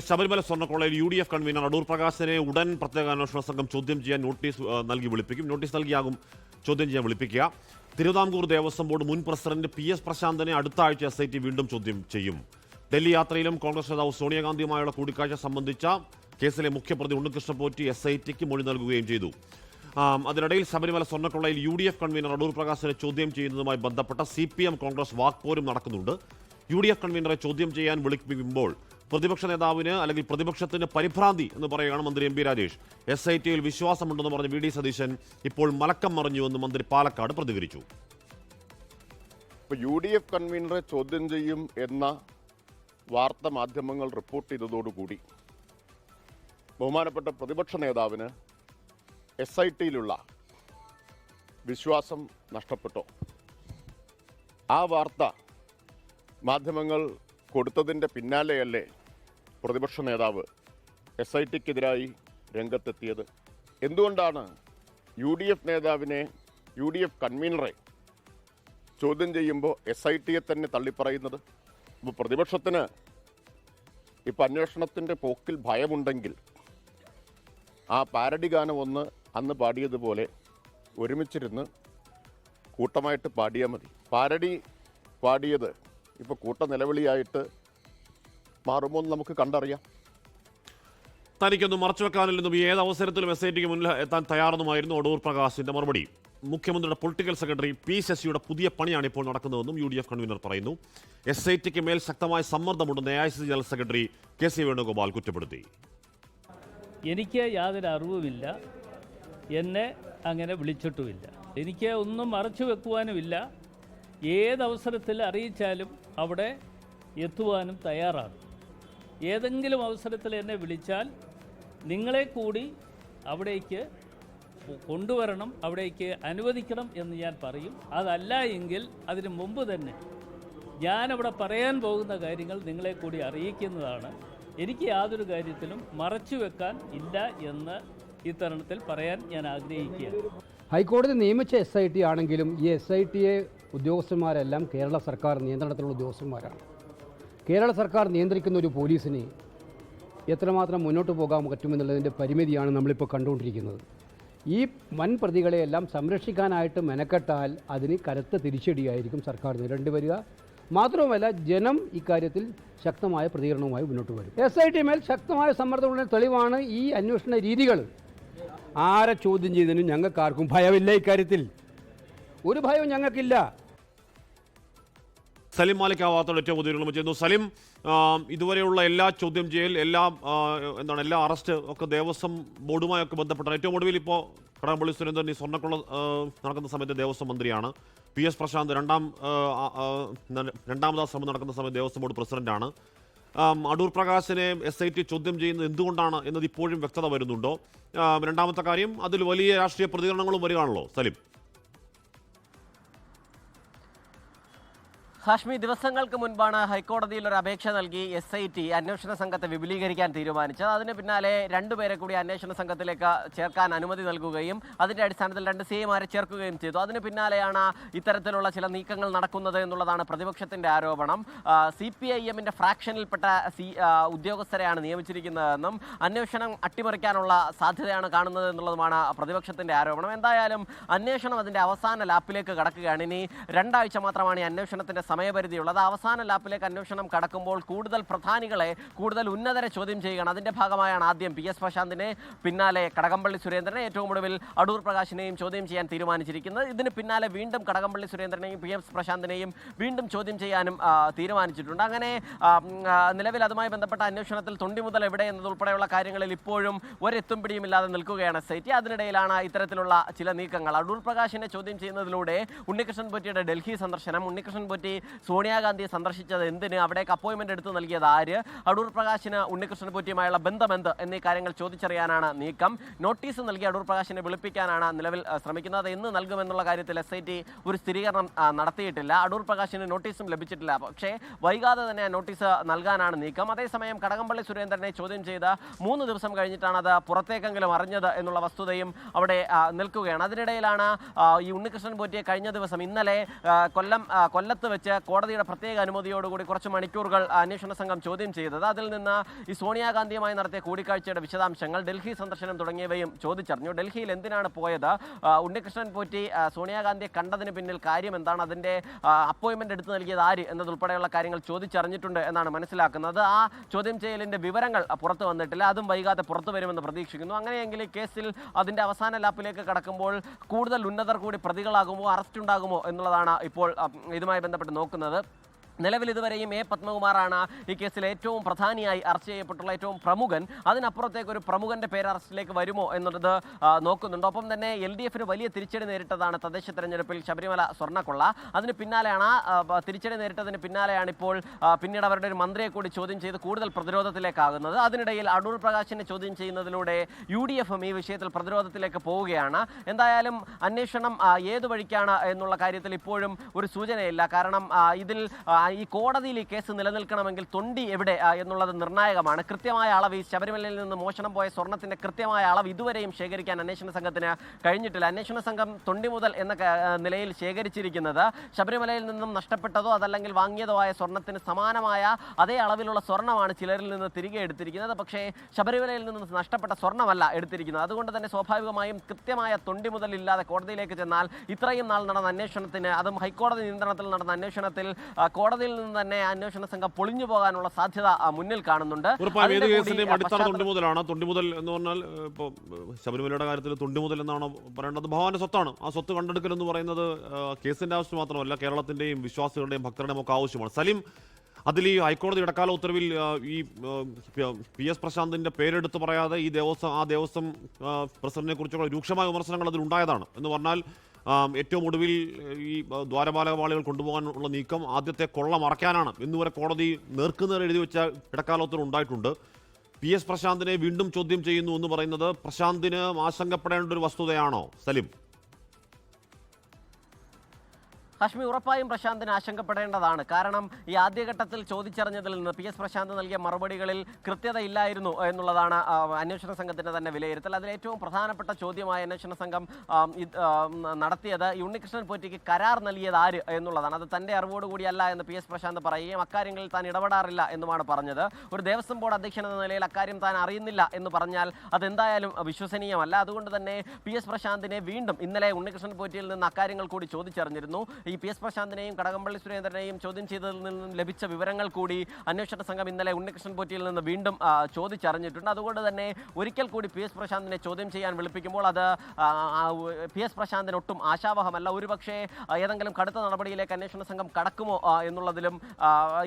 Sabarimala സ്വർണക്കൊള്ളയിൽ U D F convener Adoor പ്രകാശിനെ ഉടൻ പ്രത്യേക അന്വേഷണ സംഘം ചോദ്യം ചെയ്യാൻ നോട്ടീസ് നൽകി വിളിപ്പിക്കും. നോട്ടീസ് നൽകിയാകും ചോദ്യം ചെയ്യാൻ വിളിപ്പിക്കുക. തിരുവിതാംകൂർ ദേവസ്വം ബോർഡ് മുൻ പ്രസിഡന്റ് പി എസ് പ്രശാന്തനെ അടുത്ത ആഴ്ച എസ് ഐ ടി വീണ്ടും ചോദ്യം ചെയ്യും. ഡൽഹി യാത്രയിലും കോൺഗ്രസ് നേതാവ് സോണിയാഗാന്ധിയുമായുള്ള കൂടിക്കാഴ്ച സംബന്ധിച്ച കേസിലെ മുഖ്യപ്രതി ഉണ്ണികൃഷ്ണ പോറ്റി എസ് ഐ ടിക്ക് മൊഴി നൽകുകയും ചെയ്തു. അതിനിടയിൽ Sabarimala സ്വർണക്കൊള്ളയിൽ U D F convener Adoor പ്രകാശിനെ ചോദ്യം ചെയ്യുന്നതുമായി ബന്ധപ്പെട്ട സി പി എം കോൺഗ്രസ് വാക്പോരും നടക്കുന്നുണ്ട്. യു ഡി എഫ് കൺവീനറെ ചോദ്യം ചെയ്യാൻ വിളിപ്പിക്കുമ്പോൾ പ്രതിപക്ഷ നേതാവിന് അല്ലെങ്കിൽ പ്രതിപക്ഷത്തിന് പരിഭ്രാന്തി എന്ന് പറയുകയാണ് മന്ത്രി M P Rajesh. S I ടിയിൽ വിശ്വാസമുണ്ടെന്ന് പറഞ്ഞ വി ഡി സതീശൻ ഇപ്പോൾ മലക്കം മറിഞ്ഞുവെന്ന് മന്ത്രി പാലക്കാട് പ്രതികരിച്ചു. യു ഡി എഫ് കൺവീനറെ ചോദ്യം ചെയ്യും എന്ന വാർത്ത മാധ്യമങ്ങൾ റിപ്പോർട്ട് ചെയ്തതോടുകൂടി ബഹുമാനപ്പെട്ട പ്രതിപക്ഷ നേതാവിന് എസ് ഐ ടിയിലുള്ള വിശ്വാസം നഷ്ടപ്പെട്ടോ? ആ വാർത്ത മാധ്യമങ്ങൾ കൊടുത്തതിന്റെ പിന്നാലെയല്ലേ പ്രതിപക്ഷ നേതാവ് എസ് ഐ ടിക്കെതിരായി രംഗത്തെത്തിയത്. എന്തുകൊണ്ടാണ് യു ഡി എഫ് നേതാവിനെ യു ഡി എഫ് കൺവീനറെ ചോദ്യം ചെയ്യുമ്പോൾ എസ് ഐ ടിയെ തന്നെ തള്ളിപ്പറയുന്നത്? ഇപ്പോൾ പ്രതിപക്ഷത്തിന് ഇപ്പം അന്വേഷണത്തിന്റെ പോക്കിൽ ഭയമുണ്ടെങ്കിൽ ആ പാരഡി ഗാനം ഒന്ന് അന്ന് പാടിയതുപോലെ ഒരുമിച്ചിരുന്ന് കൂട്ടമായിട്ട് പാടിയാൽ മതി. പാരഡി പാടിയത് ഇപ്പോൾ കൂട്ട നിലവിളിയായിട്ട് മാറുമോ എന്ന് നമുക്ക് കണ്ടറിയാം. തനിക്കൊന്നും മറച്ചുവെക്കാനില്ലെന്നും ഏത് അവസരത്തിലും എസ് ഐ ടിക്ക് മുന്നിൽ എത്താൻ തയ്യാറെന്നുമായിരുന്നു അടൂർ പ്രകാശിന്റെ മറുപടി. മുഖ്യമന്ത്രിയുടെ പൊളിറ്റിക്കൽ സെക്രട്ടറി പി ശശിയുടെ പുതിയ പണിയാണ് ഇപ്പോൾ നടക്കുന്നതെന്നും യു ഡി എഫ് കൺവീനർ പറയുന്നു. എസ് ഐ ടിക്ക് മേൽ ശക്തമായ സമ്മർദ്ദമുണ്ടെന്ന് A I C C general secretary K C Venugopal കുറ്റപ്പെടുത്തി. എനിക്ക് യാതൊരു അറിവുമില്ല. എന്നെ അങ്ങനെ വിളിച്ചിട്ടുമില്ല. എനിക്ക് ഒന്നും മറച്ചു വെക്കുവാനുമില്ല. ഏതവസരത്തിൽ അറിയിച്ചാലും അവിടെ എത്തുവാനും തയ്യാറാണ്. ഏതെങ്കിലും അവസരത്തിൽ എന്നെ വിളിച്ചാൽ നിങ്ങളെ കൂടി അവിടേക്ക് കൊണ്ടുവരണം അവിടേക്ക് അനുവദിക്കണം എന്ന് ഞാൻ പറയും. അതല്ല എങ്കിൽ അതിന് മുമ്പ് തന്നെ ഞാനവിടെ പറയാൻ പോകുന്ന കാര്യങ്ങൾ നിങ്ങളെ കൂടി അറിയിക്കുന്നതാണ്. എനിക്ക് യാതൊരു കാര്യത്തിലും മറച്ചു വെക്കാൻ ഇല്ല എന്ന് ഈ തരണത്തിൽ പറയാൻ ഞാൻ ആഗ്രഹിക്കുകയാണ്. ഹൈക്കോടതി നിയമിച്ച എസ് ഐ ടി ആണെങ്കിലും ഈ എസ് ഐ ടിയെ ഉദ്യോഗസ്ഥന്മാരെല്ലാം കേരള സർക്കാർ നിയന്ത്രണത്തിലുള്ള ഉദ്യോഗസ്ഥന്മാരാണ്. കേരള സർക്കാർ നിയന്ത്രിക്കുന്ന ഒരു പോലീസിനെ എത്രമാത്രം മുന്നോട്ട് പോകാൻ പറ്റുമെന്നുള്ളതിന്റെ പരിമിതിയാണ് നമ്മളിപ്പോൾ കണ്ടുകൊണ്ടിരിക്കുന്നത്. ഈ വൻ പ്രതികളെയെല്ലാം സംരക്ഷിക്കാനായിട്ട് മെനക്കെട്ടാൽ അതിന് കരുത്ത തിരിച്ചടിയായിരിക്കും സർക്കാർ നേരിടേണ്ടി വരിക. മാത്രവുമല്ല ജനം ഇക്കാര്യത്തിൽ ശക്തമായ പ്രതികരണവുമായി മുന്നോട്ട് വരും. എസ് ഐ ടി മേൽ ശക്തമായ സമ്മർദ്ദമുള്ള തെളിവാണ് ഈ അന്വേഷണ രീതികൾ. ആരെ ചോദ്യം ചെയ്തതിനും ഞങ്ങൾക്കാർക്കും ഭയമില്ല ഇക്കാര്യത്തിൽ. ഒരു ഭയവും ഞങ്ങൾക്കില്ല. സലിം മാലിക്കാവാത്തോട് ഏറ്റവും വിവരങ്ങൾ ചെയ്യുന്നു. സലിം ഇതുവരെയുള്ള എല്ലാ ചോദ്യം ചെയ്യൽ എല്ലാ എന്താണ് എല്ലാ അറസ്റ്റ് ഒക്കെ ദേവസ്വം ബോർഡുമായൊക്കെ ബന്ധപ്പെട്ട ഏറ്റവും ഒടുവിൽ ഇപ്പോൾ കടകംപള്ളി സുരേന്ദ്രൻ ഈ സ്വർണക്കുള്ള നടക്കുന്ന സമയത്ത് ദേവസ്വം മന്ത്രിയാണ്. പി എസ് പ്രശാന്ത് രണ്ടാം രണ്ടാമതാ ശ്രമം നടക്കുന്ന സമയത്ത് ദേവസ്വം ബോർഡ് പ്രസിഡന്റാണ്. അടൂർ പ്രകാശിനെ എസ് ഐ ടി ചോദ്യം ചെയ്യുന്നത് എന്തുകൊണ്ടാണ് എന്നത് ഇപ്പോഴും വ്യക്തത വരുന്നുണ്ടോ? രണ്ടാമത്തെ കാര്യം അതിൽ വലിയ രാഷ്ട്രീയ പ്രതികരണങ്ങളും വരികയാണല്ലോ സലിം. ഹാഷ്മി ദിവസങ്ങൾക്ക് മുൻപാണ് ഹൈക്കോടതിയിൽ ഒരു അപേക്ഷ നൽകി എസ് ഐ ടി അന്വേഷണ സംഘത്തെ വിപുലീകരിക്കാൻ തീരുമാനിച്ചത്. അതിന് പിന്നാലെ രണ്ടുപേരെ കൂടി അന്വേഷണ സംഘത്തിലേക്ക് ചേർക്കാൻ അനുമതി നൽകുകയും അതിന്റെ അടിസ്ഥാനത്തിൽ രണ്ട് സി എമാരെ ചേർക്കുകയും ചെയ്തു. അതിന് പിന്നാലെയാണ് ഇത്തരത്തിലുള്ള ചില നീക്കങ്ങൾ നടക്കുന്നത് എന്നുള്ളതാണ് പ്രതിപക്ഷത്തിന്റെ ആരോപണം. സി പി ഐ എമ്മിന്റെ ഫ്രാക്ഷനിൽപ്പെട്ട സി ഉദ്യോഗസ്ഥരെയാണ് നിയമിച്ചിരിക്കുന്നതെന്നും അന്വേഷണം അട്ടിമറിക്കാനുള്ള സാധ്യതയാണ് കാണുന്നത് എന്നുള്ളതുമാണ് പ്രതിപക്ഷത്തിന്റെ ആരോപണം. എന്തായാലും അന്വേഷണം അതിന്റെ അവസാന ലാപ്പിലേക്ക് കടക്കുകയാണ്. ഇനി രണ്ടാഴ്ച മാത്രമാണ് ഈ അന്വേഷണത്തിന്റെ സമയപരിധിയുള്ളത്. അവസാന ലാപ്പിലേക്ക് അന്വേഷണം കടക്കുമ്പോൾ കൂടുതൽ പ്രധാനികളെ കൂടുതൽ ഉന്നതരെ ചോദ്യം ചെയ്യുകയാണ്. അതിന്റെ ഭാഗമായാണ് ആദ്യം പി എസ് പ്രശാന്തിനെ പിന്നാലെ കടകംപള്ളി സുരേന്ദ്രനെ ഏറ്റവും ഒടുവിൽ അടൂർ പ്രകാശിനെയും ചോദ്യം ചെയ്യാൻ തീരുമാനിച്ചിരിക്കുന്നത്. ഇതിന് പിന്നാലെ വീണ്ടും കടകംപള്ളി സുരേന്ദ്രനെയും പി എസ് പ്രശാന്തിനെയും വീണ്ടും ചോദ്യം ചെയ്യാനും തീരുമാനിച്ചിട്ടുണ്ട്. അങ്ങനെ നിലവിൽ അതുമായി ബന്ധപ്പെട്ട അന്വേഷണത്തിൽ തൊണ്ടി മുതൽ എവിടെ എന്നതുൾപ്പെടെയുള്ള കാര്യങ്ങളിൽ ഇപ്പോഴും ഒരെത്തും പിടിയുമില്ലാതെ നിൽക്കുകയാണ് ടി അതിനിടയിലാണ് ഇത്തരത്തിലുള്ള ചില നീക്കങ്ങൾ. അടൂർ പ്രകാശിനെ ചോദ്യം ചെയ്യുന്നതിലൂടെ ഉണ്ണികൃഷ്ണൻ പൊറ്റിയുടെ ഡൽഹി സന്ദർശനം ഉണ്ണികൃഷ്ണൻ പോറ്റി സോണിയാഗാന്ധിയെ സന്ദർശിച്ചത് എന്തിന്? അവിടേക്ക് അപ്പോയിൻമെന്റ് എടുത്ത് നൽകിയത് ആര്? അടൂർ പ്രകാശിന് ഉണ്ണികൃഷ്ണൻ പൂറ്റിയുമായുള്ള ബന്ധമെന്ത്? എന്നീ കാര്യങ്ങൾ ചോദിച്ചറിയാനാണ് നീക്കം. നോട്ടീസ് നൽകി അടൂർ പ്രകാശിനെ വിളിപ്പിക്കാനാണ് നിലവിൽ ശ്രമിക്കുന്നത്. എന്ന് നൽകുമെന്നുള്ള കാര്യത്തിൽ എസ് ഐ ടി ഒരു സ്ഥിരീകരണം നടത്തിയിട്ടില്ല. അടൂർ പ്രകാശിന് നോട്ടീസും ലഭിച്ചിട്ടില്ല. പക്ഷേ വൈകാതെ തന്നെ നോട്ടീസ് നൽകാനാണ് നീക്കം. അതേസമയം കടകംപള്ളി സുരേന്ദ്രനെ ചോദ്യം ചെയ്ത് മൂന്ന് ദിവസം കഴിഞ്ഞിട്ടാണ് അത് പുറത്തേക്കെങ്കിലും അറിഞ്ഞത് എന്നുള്ള വസ്തുതയും അവിടെ നിൽക്കുകയാണ്. അതിനിടയിലാണ് ഈ ഉണ്ണികൃഷ്ണൻ പോറ്റിയെ കഴിഞ്ഞ ദിവസം ഇന്നലെ കൊല്ലം കൊല്ലത്ത് വെച്ച് കോടതിയുടെ പ്രത്യേക അനുമതിയോടുകൂടി കുറച്ച് മണിക്കൂറുകൾ അന്വേഷണ സംഘം ചോദ്യം ചെയ്തത്. അതിൽ നിന്ന് ഈ സോണിയാഗാന്ധിയുമായി നടത്തിയ കൂടിക്കാഴ്ചയുടെ വിശദാംശങ്ങൾ ഡൽഹി സന്ദർശനം തുടങ്ങിയവയും ചോദിച്ചറിഞ്ഞു. ഡൽഹിയിൽ എന്തിനാണ് പോയത്? ഉണ്ണികൃഷ്ണൻ പോറ്റി സോണിയാഗാന്ധിയെ കണ്ടതിന് പിന്നിൽ കാര്യം എന്താണ്? അതിന്റെ അപ്പോയിൻമെന്റ് എടുത്തു നൽകിയത് ആര് എന്നതുൾപ്പെടെയുള്ള കാര്യങ്ങൾ ചോദിച്ചറിഞ്ഞിട്ടുണ്ട് എന്നാണ് മനസ്സിലാക്കുന്നത്. ആ ചോദ്യം ചെയ്യലിന്റെ വിവരങ്ങൾ പുറത്തു വന്നിട്ടില്ല. അതും വൈകാതെ പുറത്തു വരുമെന്ന് പ്രതീക്ഷിക്കുന്നു. അങ്ങനെയെങ്കിൽ ഈ കേസിൽ അതിന്റെ അവസാന ലാപ്പിലേക്ക് കടക്കുമ്പോൾ കൂടുതൽ ഉന്നതർ കൂടി പ്രതികളാകുമോ അറസ്റ്റ് ഉണ്ടാകുമോ എന്നുള്ളതാണ് ഇപ്പോൾ ഇതുമായി ബന്ധപ്പെട്ട് നോക്കുന്നത്. നിലവിൽ ഇതുവരെയും എ പത്മകുമാറാണ് ഈ കേസിൽ ഏറ്റവും പ്രധാനിയായി അറസ്റ്റ് ചെയ്യപ്പെട്ടുള്ള ഏറ്റവും പ്രമുഖൻ. അതിനപ്പുറത്തേക്ക് ഒരു പ്രമുഖന്റെ പേര് അറസ്റ്റിലേക്ക് വരുമോ എന്നുള്ളത് നോക്കുന്നുണ്ട്. ഒപ്പം തന്നെ എൽ ഡി എഫിന് വലിയ തിരിച്ചടി നേരിട്ടതാണ് തദ്ദേശ തെരഞ്ഞെടുപ്പിൽ ശബരിമല സ്വർണക്കൊള്ള. അതിന് പിന്നാലെയാണ് തിരിച്ചടി നേരിട്ടതിന് പിന്നാലെയാണ് ഇപ്പോൾ പിന്നീട് അവരുടെ ഒരു മന്ത്രിയെ കൂടി ചോദ്യം ചെയ്ത് കൂടുതൽ പ്രതിരോധത്തിലേക്കാകുന്നത്. അതിനിടയിൽ അടൂർ പ്രകാശിനെ ചോദ്യം ചെയ്യുന്നതിലൂടെ യു ഡി എഫും ഈ വിഷയത്തിൽ പ്രതിരോധത്തിലേക്ക് പോവുകയാണ്. എന്തായാലും അന്വേഷണം ഏതു വഴിക്കാണ് എന്നുള്ള കാര്യത്തിൽ ഇപ്പോഴും ഒരു സൂചനയില്ല. കാരണം ഇതിൽ ഈ കോടതിയിൽ ഈ കേസ് നിലനിൽക്കണമെങ്കിൽ തൊണ്ടി എവിടെ എന്നുള്ളത് നിർണായകമാണ്. കൃത്യമായ അളവ് ഈ ശബരിമലയിൽ നിന്ന് മോഷണം പോയ സ്വർണത്തിന്റെ കൃത്യമായ അളവ് ഇതുവരെയും ശേഖരിക്കാൻ അന്വേഷണ സംഘത്തിന് കഴിഞ്ഞിട്ടില്ല. അന്വേഷണ സംഘം തൊണ്ടി മുതൽ എന്ന നിലയിൽ ശേഖരിച്ചിരിക്കുന്നത് ശബരിമലയിൽ നിന്നും നഷ്ടപ്പെട്ടതോ അതല്ലെങ്കിൽ വാങ്ങിയതോ ആയ സ്വർണത്തിന് സമാനമായ അതേ അളവിലുള്ള സ്വർണമാണ് ചിലരിൽ നിന്ന് തിരികെ എടുത്തിരിക്കുന്നത്. പക്ഷേ ശബരിമലയിൽ നിന്ന് നഷ്ടപ്പെട്ട സ്വർണമല്ല എടുത്തിരിക്കുന്നത്. അതുകൊണ്ട് തന്നെ സ്വാഭാവികമായും കൃത്യമായ തൊണ്ടി മുതൽ ഇല്ലാതെ കോടതിയിലേക്ക് ചെന്നാൽ ഇത്രയും നാൾ നടന്ന അന്വേഷണത്തിന് അതും ഹൈക്കോടതി നിയന്ത്രണത്തിൽ നടന്ന അന്വേഷണത്തിൽ ആ, കോടതിയിൽ നിന്ന് തന്നെ അന്വേഷണ സംഘം പൊളിഞ്ഞു പോകാനുള്ള സാധ്യത മുന്നിൽ കാണുന്നുണ്ട്. മുതലാണ് തൊണ്ടി മുതൽ എന്ന് പറഞ്ഞാൽ ഇപ്പോൾ ശബരിമലയുടെ കാര്യത്തിൽ തൊണ്ടി മുതൽ എന്നാണ് പറയേണ്ടത്? ഭഗവാന്റെ സ്വത്താണ്. ആ സ്വത്ത് കണ്ടെടുക്കൽ എന്ന് പറയുന്നത് കേസിന്റെ ആവശ്യം മാത്രമല്ല കേരളത്തിന്റെയും വിശ്വാസികളുടെയും ഭക്തരുടെയും ഒക്കെ ആവശ്യമാണ്. സലീം അതിൽ ഈ ഹൈക്കോടതി ഇടക്കാല ഉത്തരവിൽ ഈ പി എസ് പ്രശാന്തിന്റെ പേരെടുത്ത് പറയാതെ ഈ ദേവസ്വം ആ ദേവസ്വം പ്രസിഡന്റിനെ കുറിച്ചുള്ള രൂക്ഷമായ വിമർശനങ്ങൾ അതിൽ ഉണ്ടായതാണ് എന്ന് പറഞ്ഞാൽ ഏറ്റവും ഒടുവിൽ ഈ ദ്വാരപാലകവാളികൾ കൊണ്ടുപോകാനുള്ള നീക്കം ആദ്യത്തെ കൊള്ള മറയ്ക്കാനാണ്. ഇന്നുവരെ കോടതി നേർക്കുനേർ എഴുതി വെച്ച ഇടക്കാലോത്തരം ഉണ്ടായിട്ടുണ്ട്. പി എസ് പ്രശാന്തിനെ വീണ്ടും ചോദ്യം ചെയ്യുന്നു എന്ന് പറയുന്നത് പ്രശാന്തിന് ആശങ്കപ്പെടേണ്ട ഒരു വസ്തുതയാണോ സലിം? ഹാഷ്മി ഉറപ്പായും പ്രശാന്തിന് ആശങ്കപ്പെടേണ്ടതാണ്. കാരണം ഈ ആദ്യഘട്ടത്തിൽ ചോദിച്ചറിഞ്ഞതിൽ നിന്ന് പി എസ് പ്രശാന്ത് നൽകിയ മറുപടികളിൽ കൃത്യത ഇല്ലായിരുന്നു എന്നുള്ളതാണ് അന്വേഷണ സംഘത്തിന്റെ തന്നെ വിലയിരുത്തൽ. അതിൽ ഏറ്റവും പ്രധാനപ്പെട്ട ചോദ്യമായ അന്വേഷണ സംഘം നടത്തിയത് ഉണ്ണികൃഷ്ണൻ പോറ്റിക്ക് കരാർ നൽകിയത് ആര് എന്നുള്ളതാണ്. അത് തന്റെ അറിവോടുകൂടിയല്ല എന്ന് പി എസ് പ്രശാന്ത് പറയുകയും അക്കാര്യങ്ങളിൽ താൻ ഇടപെടാറില്ല എന്നുമാണ് പറഞ്ഞത്. ഒരു ദേവസ്വം ബോർഡ് അധ്യക്ഷൻ എന്ന നിലയിൽ അക്കാര്യം താൻ അറിയുന്നില്ല എന്ന് പറഞ്ഞാൽ അതെന്തായാലും വിശ്വസനീയമല്ല. അതുകൊണ്ട് തന്നെ പി എസ് പ്രശാന്തിനെ വീണ്ടും ഇന്നലെ ഉണ്ണികൃഷ്ണൻ പോറ്റിയിൽ നിന്ന് അക്കാര്യങ്ങൾ കൂടി ചോദിച്ചറിഞ്ഞിരുന്നു. പി എസ് പ്രശാന്തിനെയും കടകംപള്ളി സുരേന്ദ്രനെയും ചോദ്യം ചെയ്തതിൽ നിന്നും ലഭിച്ച വിവരങ്ങൾ കൂടി അന്വേഷണ സംഘം ഇന്നലെ ഉണ്ണികൃഷ്ണൻ പോറ്റിയിൽ നിന്ന് വീണ്ടും ചോദിച്ചറിഞ്ഞിട്ടുണ്ട്. അതുകൊണ്ട് തന്നെ ഒരിക്കൽ കൂടി പി എസ് പ്രശാന്തിനെ ചോദ്യം ചെയ്യാൻ വിളിപ്പിക്കുമ്പോൾ അത് പി എസ് പ്രശാന്തിന് ഒട്ടും ആശാവഹമല്ല. ഒരുപക്ഷേ പക്ഷേ ഏതെങ്കിലും കടുത്ത നടപടിയിലേക്ക് അന്വേഷണ സംഘം കടക്കുമോ എന്നുള്ളതിലും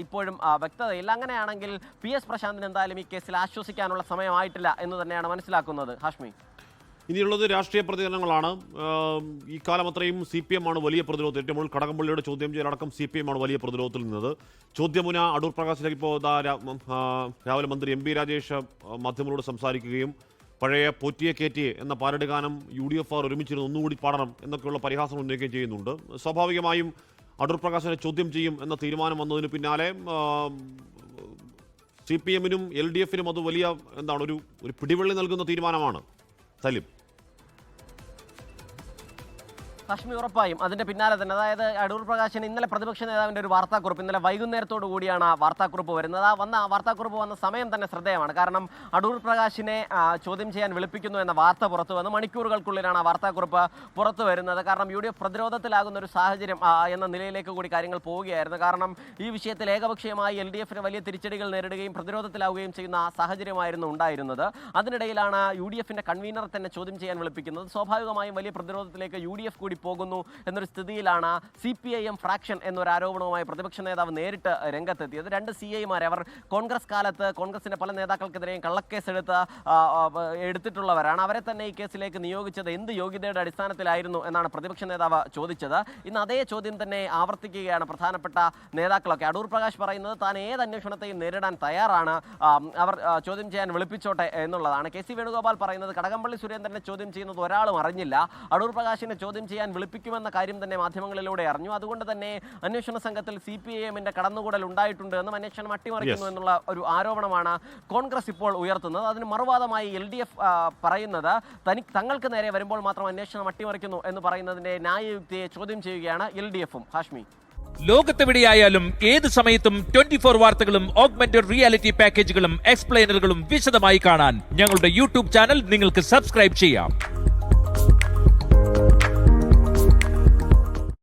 ഇപ്പോഴും വ്യക്തതയില്ല. അങ്ങനെയാണെങ്കിൽ പി എസ് പ്രശാന്തിന് എന്തായാലും ഈ കേസിൽ ആശ്വസിക്കാനുള്ള സമയമായിട്ടില്ല എന്ന് തന്നെയാണ് മനസ്സിലാക്കുന്നത്. ഹാഷ്മി. ഇനിയുള്ളത് രാഷ്ട്രീയ പ്രതികരണങ്ങളാണ്. ഈ കാലം അത്രയും സി പി എം ആണ് വലിയ പ്രതിരോധത്തിൽ. ഏറ്റവും കൂടുതൽ കടകംപള്ളിയുടെ ചോദ്യം ചെയ്യലടക്കം സി പി എം ആണ് വലിയ പ്രതിരോധത്തിൽ നിന്നത്. ചോദ്യമുന അടൂർ പ്രകാശിലേക്ക് ഇപ്പോൾ രാവിലെ മന്ത്രി എം പി രാജേഷ് മാധ്യമങ്ങളോട് സംസാരിക്കുകയും പഴയ പോറ്റിയെ കയറ്റിയെ എന്ന പാരഡ് ഗാനം യു ഡി എഫ് ആർ ഒരുമിച്ചിരുന്ന് ഒന്നുകൂടി പാടണം എന്നൊക്കെയുള്ള പരിഹാസം ഉന്നയിക്കുകയും ചെയ്യുന്നുണ്ട്. സ്വാഭാവികമായും അടൂർ പ്രകാശിനെ ചോദ്യം ചെയ്യും എന്ന തീരുമാനം വന്നതിന് പിന്നാലെ സി പി എമ്മിനും എൽ ഡി എഫിനും അത് വലിയ എന്താണ് ഒരു ഒരു പിടിവള്ളി നൽകുന്ന തീരുമാനമാണ്. സലിം. ഹാഷ്മി ഉറപ്പായും. അതിന്റെ പിന്നാലെ തന്നെ അതായത് അടൂർ പ്രകാശൻ ഇന്നലെ പ്രതിപക്ഷ നേതാവിന്റെ ഒരു വാർത്താക്കുറിപ്പ് ഇന്നലെ വൈകുന്നേരത്തോടു കൂടിയാണ് ആ വാർത്താക്കുറിപ്പ് വരുന്നത്. ആ വന്ന ആ വാർത്താക്കുറിപ്പ് വന്ന സമയം തന്നെ ശ്രദ്ധേയമാണ്. കാരണം അടൂർ പ്രകാശിനെ ചോദ്യം ചെയ്യാൻ വിളിപ്പിക്കുന്നു എന്ന വാർത്ത പുറത്തു വന്ന് മണിക്കൂറുകൾക്കുള്ളിലാണ് ആ വാർത്താക്കുറിപ്പ് പുറത്തു വരുന്നത്. കാരണം യു ഡി എഫ് പ്രതിരോധത്തിലാകുന്ന ഒരു സാഹചര്യം എന്ന നിലയിലേക്ക് കൂടി കാര്യങ്ങൾ പോവുകയായിരുന്നു. കാരണം ഈ വിഷയത്തിൽ ഏകപക്ഷീയമായി എൽ ഡി എഫിന് വലിയ തിരിച്ചടികൾ നേരിടുകയും പ്രതിരോധത്തിലാവുകയും ചെയ്യുന്ന സാഹചര്യമായിരുന്നു ഉണ്ടായിരുന്നത്. അതിനിടയിലാണ് യു ഡി എഫിന്റെ കൺവീനർ തന്നെ ചോദ്യം ചെയ്യാൻ വിളിപ്പിക്കുന്നത്. സ്വാഭാവികമായും വലിയ പ്രതിരോധത്തിലേക്ക് യു ഡി എഫ് കൂടി പോകുന്നു എന്നൊരു സ്ഥിതിയിലാണ് C P I M fraction എന്നൊരു ആരോപണവുമായി പ്രതിപക്ഷ നേതാവ് നേരിട്ട് രംഗത്തെത്തിയത് രണ്ട് സി ഐമാർ അവർ കോൺഗ്രസ് കാലത്ത് കോൺഗ്രസിന്റെ പല നേതാക്കൾക്കെതിരെയും കള്ളക്കേസ് എടുത്ത് എടുത്തിട്ടുള്ളവരാണ്. അവരെ തന്നെ ഈ കേസിലേക്ക് നിയോഗിച്ചത് എന്ത് യോഗ്യതയുടെ അടിസ്ഥാനത്തിലായിരുന്നു എന്നാണ് പ്രതിപക്ഷ നേതാവ് ചോദിച്ചത്. ഇന്ന് അതേ ചോദ്യം തന്നെ ആവർത്തിക്കുകയാണ് പ്രധാനപ്പെട്ട നേതാക്കളൊക്കെ. അടൂർ പ്രകാശ് പറയുന്നത് താൻ ഏത് അന്വേഷണത്തെയും നേരിടാൻ തയ്യാറാണ് അവർ ചോദ്യം ചെയ്യാൻ വിളിപ്പിച്ചോട്ടെ എന്നുള്ളതാണ്. കെ സി വേണുഗോപാൽ പറയുന്നത് കടകംപള്ളി സുരേന്ദ്രനെ ചോദ്യം ചെയ്യുന്നത് ഒരാളും അറിഞ്ഞില്ല. അടൂർ പ്രകാശിനെ ചോദ്യം ചെയ്യാൻ വിളിപ്പിക്കുമെന്ന കാര്യം തന്നെ മാധ്യമങ്ങളിലൂടെ അറിഞ്ഞു. അതുകൊണ്ട് തന്നെ അന്വേഷണ സംഘത്തിൽ സി പി ഐ എമ്മിന്റെ കടന്നുകൂടൽ ഉണ്ടായിട്ടുണ്ട് എന്നും അന്വേഷണം അട്ടിമറിക്കുന്നു എന്നുള്ള ഒരു ആരോപണമാണ് കോൺഗ്രസ് ഇപ്പോൾ ഉയർത്തുന്നത്. അതിന് മറുവാദമായി എൽ ഡി എഫ് പറയുന്നത് തനി തങ്ങൾക്ക് നേരെ വരുമ്പോൾ മാത്രം അന്വേഷണം അട്ടിമറിക്കുന്നു എന്ന് പറയുന്നതിന്റെ ന്യായയുക്തിയെ ചോദ്യം ചെയ്യുകയാണ് എൽ ഡി എഫും. ഹാഷ്മി. ലോകത്തെവിടെയായാലും ഏത് സമയത്തും ട്വന്റി ഫോർ വാർത്തകളും ഓഗ്മെന്റഡ് റിയാലിറ്റി പാക്കേജുകളും എക്സ്പ്ലെയിനറുകളും വിശദമായി കാണാൻ ഞങ്ങളുടെ യൂട്യൂബ് ചാനൽ നിങ്ങൾക്ക് സബ്സ്ക്രൈബ് ചെയ്യാം.